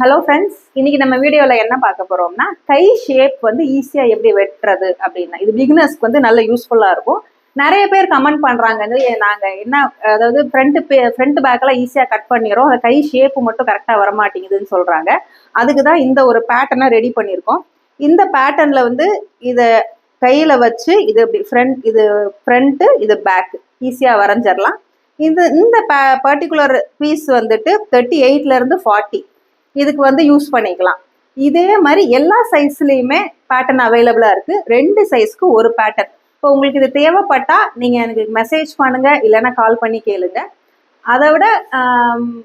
Hello friends இன்னைக்கு நம்ம வீடியோவில் என்ன பார்க்க போகிறோம்னா கை ஷேப் வந்து ஈஸியாக எப்படி வெட்டுறது அப்படின்னா. இது பிகினர்ஸ்க்கு வந்து நல்ல யூஸ்ஃபுல்லாக இருக்கும். நிறைய பேர் கமெண்ட் பண்ணுறாங்க வந்து என்ன அதாவது ஃப்ரண்ட்டு பே ஃப்ரண்ட் பேக்கெல்லாம் ஈஸியாக கட் பண்ணிடுறோம் அந்த கை ஷேப்பு மட்டும் கரெக்டாக வரமாட்டேங்குதுன்னு சொல்கிறாங்க அதுக்கு தான் இந்த ஒரு பேட்டர்னை ரெடி பண்ணியிருக்கோம். இந்த பேட்டர்னில் வந்து இதை கையில் வச்சு இது இப்படி ஃப்ரண்ட் இது ஃப்ரண்ட்டு இது பேக் ஈஸியாக வரைஞ்சிடலாம் இது இந்த பர்டிகுலர் பீஸ் வந்துட்டு தேர்ட்டி எயிட்லேருந்து ஃபார்ட்டி இதுக்கு வந்து யூஸ் பண்ணிக்கலாம். இதே மாதிரி எல்லா சைஸ்லேயுமே பேட்டர்ன் அவைலபிளாக இருக்குது ரெண்டு சைஸ்க்கு ஒரு பேட்டர்ன் இப்போ உங்களுக்கு இது தேவைப்பட்டால் நீங்கள் எனக்கு மெசேஜ் பண்ணுங்கள் இல்லைன்னா கால் பண்ணி கேளுங்க. அதை விட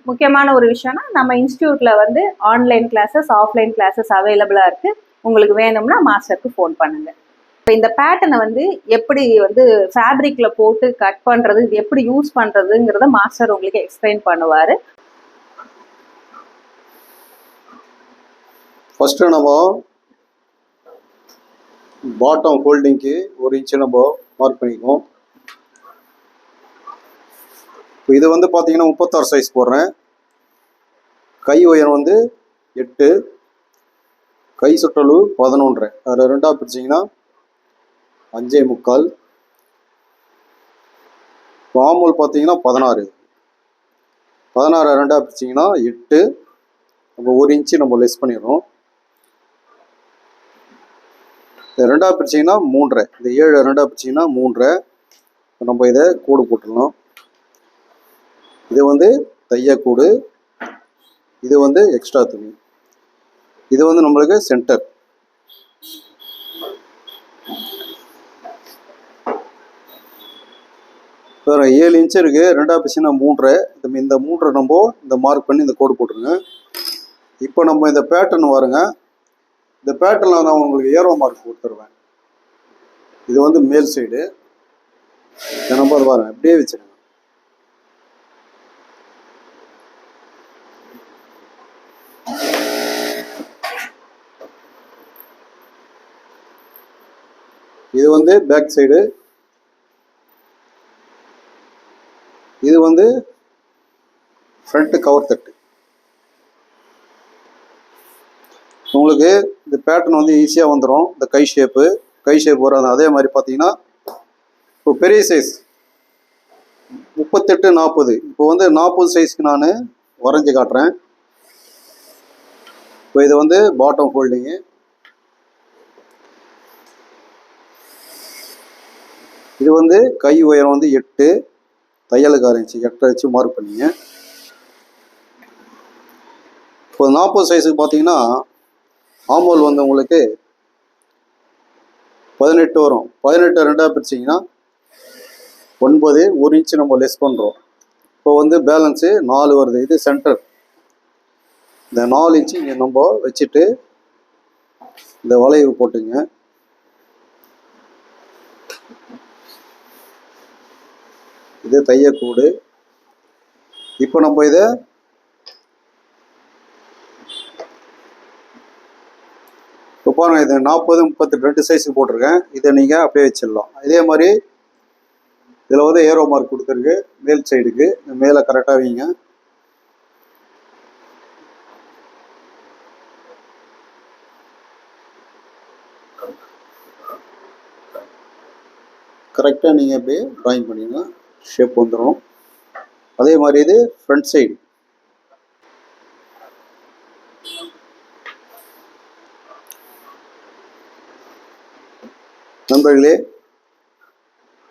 முக்கியமான ஒரு விஷயம்னா நம்ம இன்ஸ்டியூட்டில் வந்து ஆன்லைன் கிளாஸஸ் ஆஃப்லைன் கிளாஸஸ் அவைலபிளாக இருக்குது உங்களுக்கு வேணும்னா மாஸ்டருக்கு ஃபோன் பண்ணுங்கள் இப்போ இந்த பேட்டர்னை வந்து எப்படி வந்து ஃபேப்ரிக்கில் போட்டு கட் பண்ணுறது இது எப்படி யூஸ் பண்ணுறதுங்கிறத மாஸ்டர் உங்களுக்கு எக்ஸ்பிளைன் பண்ணுவார். ஃபஸ்ட்டு நம்ம பாட்டம் ஹோல்டிங்க்கு ஒரு இன்ச்சு நம்ம மார்க் பண்ணிக்குவோம் இப்போ இது வந்து பார்த்தீங்கன்னா முப்பத்தாறு சைஸ் போடுறேன். கை உயரம் வந்து எட்டு கை சுற்றளவு பதினொன்றரை. அதில் ரெண்டாக பிரிச்சிங்கன்னா அஞ்சே முக்கால். ஆமூல் பார்த்தீங்கன்னா பதினாறு. பதினாறு ரெண்டாக பிரிச்சிங்கன்னா எட்டு. நம்ம ஒரு இன்ச்சு நம்ம லெஸ் பண்ணிடுறோம். இந்த ரெண்டாக பிரிச்சிங்கன்னா மூன்றரை. இந்த ஏழு ரெண்டாக பிரிச்சிங்கன்னா மூன்றரை. நம்ம இதை கூடு போட்டுடலாம் இது வந்து தையக்கூடு இது வந்து எக்ஸ்ட்ரா துணி. இது வந்து நம்மளுக்கு சென்டர் வேறு ஏழு இன்ச்சு இருக்குது ரெண்டாக பிரிச்சிங்கன்னா மூன்றரை. இந்த இந்த மூன்றரை நம்ம இந்த மார்க் பண்ணி இந்த கோடு போட்டுருங்க. இப்போ நம்ம இந்த பேட்டர்ன் வருங்க இந்த பேட்டர்னில் நான் உங்களுக்கு ஏரோ மார்க் கொடுத்துருவேன். இது வந்து மேல் சைடு இந்த நம்பர் பாருங்க அப்படியே வச்சுருங்க இது வந்து பேக் சைடு இது வந்து ஃப்ரண்ட் கவர் தட்டு. உங்களுக்கு இந்த பேட்டர்ன் வந்து ஈஸியாக வந்துடும் இந்த கை ஷேப்பு கை ஷேப் வரும். அதே மாதிரி பார்த்தீங்கன்னா இப்போ பெரிய சைஸ் முப்பத்தெட்டு நாற்பது. இப்போ வந்து நாற்பது சைஸ்க்கு நான் வரைஞ்சி காட்டுறேன். இப்போ இது வந்து பாட்டம் ஃபோல்டிங்கு இது வந்து கை உயரம் வந்து எட்டு. தையலுக்கு ஆரம்பிச்சு எட்டரை வச்சு மார்க் பண்ணிங்க. இப்போ நாற்பது சைஸுக்கு பார்த்தீங்கன்னா ஆமோல் வந்து உங்களுக்கு பதினெட்டு வரும். பதினெட்டு ரெண்டாக பிரிச்சிங்கன்னா ஒன்பது ஒரு இன்ச்சு நம்ம லெஸ் பண்ணுறோம் இப்போ வந்து பேலன்ஸு நாலு வருது. இது சென்டர் இந்த நாலு இன்ச்சு இங்கே நம்ம வச்சுட்டு இந்த வளைவு போட்டுங்க. இது தையக்கூடு இப்போ நம்ம இதை இப்போ பாருங்க இது நாற்பது முப்பத்தி ரெண்டு சைஸுக்கு போட்டிருக்கேன். இதை நீங்கள் அப்படியே வச்சிடலாம். இதே மாதிரி இதில் வந்து ஏரோ மார்க் கொடுத்துருக்கு. மேல் சைடுக்கு இந்த மேலே கரெக்டாக வைங்க. கரெக்டாக நீங்கள் அப்படியே ட்ராயிங் பண்ணிங்கன்னா ஷேப் வந்துடும் அதே மாதிரி இது ஃப்ரண்ட் சைடு நண்பர்களே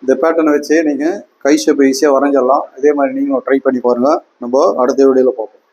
இந்த பேட்டர்னை வச்சு நீங்கள் கை ஷேப் ஈஸியாக வரைஞ்சிடலாம். இதே மாதிரி நீங்களும் ட்ரை பண்ணி பாருங்கள் நம்ம அடுத்த வீடியோவில் பார்ப்போம்.